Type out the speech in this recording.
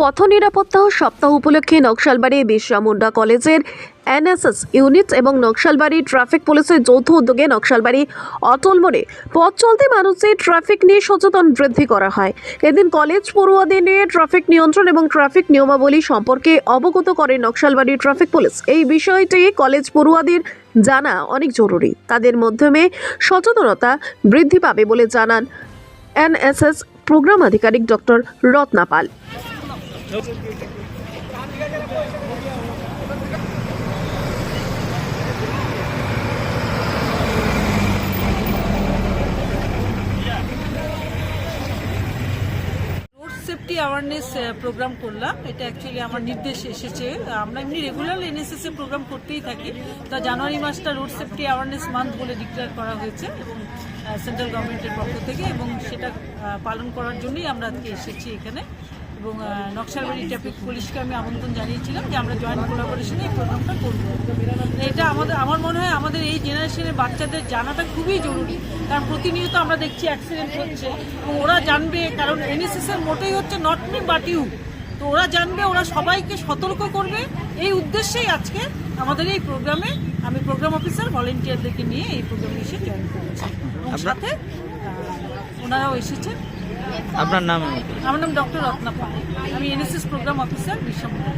পথ নিরাপত্তা সপ্তাহ উপলক্ষে নকশালবাড়ি বিরসা মুন্ডা কলেজের এনএসএস ইউনিট এবং নকশালবাড়ি ট্রাফিক পুলিশের যৌথ উদ্যোগে নকশালবাড়ি অটল মোড়ে পথ চলতে মানুষের ট্রাফিক নিয়ে সচেতন বৃদ্ধি করা হয়। এদিন কলেজ পড়ুয়াদের নিয়ে ট্রাফিক নিয়ন্ত্রণ এবং ট্রাফিক নিয়মাবলী সম্পর্কে অবগত করে নকশালবাড়ি ট্রাফিক পুলিশ। এই বিষয়টি কলেজ পড়ুয়াদের জানা অনেক জরুরি। তাদের মাধ্যমে সচেতনতা বৃদ্ধি পাবে বলে জানান এনএসএস প্রোগ্রাম আধিকারিক doctor Ratna Pal. Road safety awareness programme করলাম। এটা অ্যাকচুয়ালি আমার নির্দেশ এসেছে। আমরা এমনি রেগুলার এনএসএস এ প্রোগ্রাম করতেই থাকি। তা জানুয়ারি মাসটা রোড সেফটি অ্যাওয়ারনেস মান্থ বলে ডিক্লেয়ার করা হয়েছে এবং সেন্ট্রাল গভর্নমেন্টের পক্ষ থেকে এবং সেটা পালন করার জন্যই আমরা আজকে এসেছি এখানে। এবং নকশালবাড়ি ট্রাফিক পুলিশকে আমি আমন্ত্রণ জানিয়েছিলাম যে আমরা জয়েন্ট কোলাবোরেশনে এই প্রোগ্রামটা করব। এটা আমাদের আমার মনে হয় আমাদের এই জেনারেশনের বাচ্চাদের জানাটা খুবই জরুরি। কারণ প্রতিনিয়ত আমরা দেখছি অ্যাক্সিডেন্ট হচ্ছে। এবং ওরা জানবে কারণ এনএসএসের মোটেই হচ্ছে নট মি বাট ইউ তো ওরা জানবে ওরা সবাইকে সতর্ক করবে। এই উদ্দেশ্যেই আজকে আমাদের এই প্রোগ্রামে আমি প্রোগ্রাম অফিসার ভলেন্টিয়ারদেরকে নিয়ে এই প্রোগ্রামে এসে জয়েন করেছি। এবং সাথে ওনারাও এসেছেন। আপনার নাম? আমার নাম ডক্টর রত্না পাল। আমি এনএসএস প্রোগ্রাম অফিসার বিশ্বমন্ডল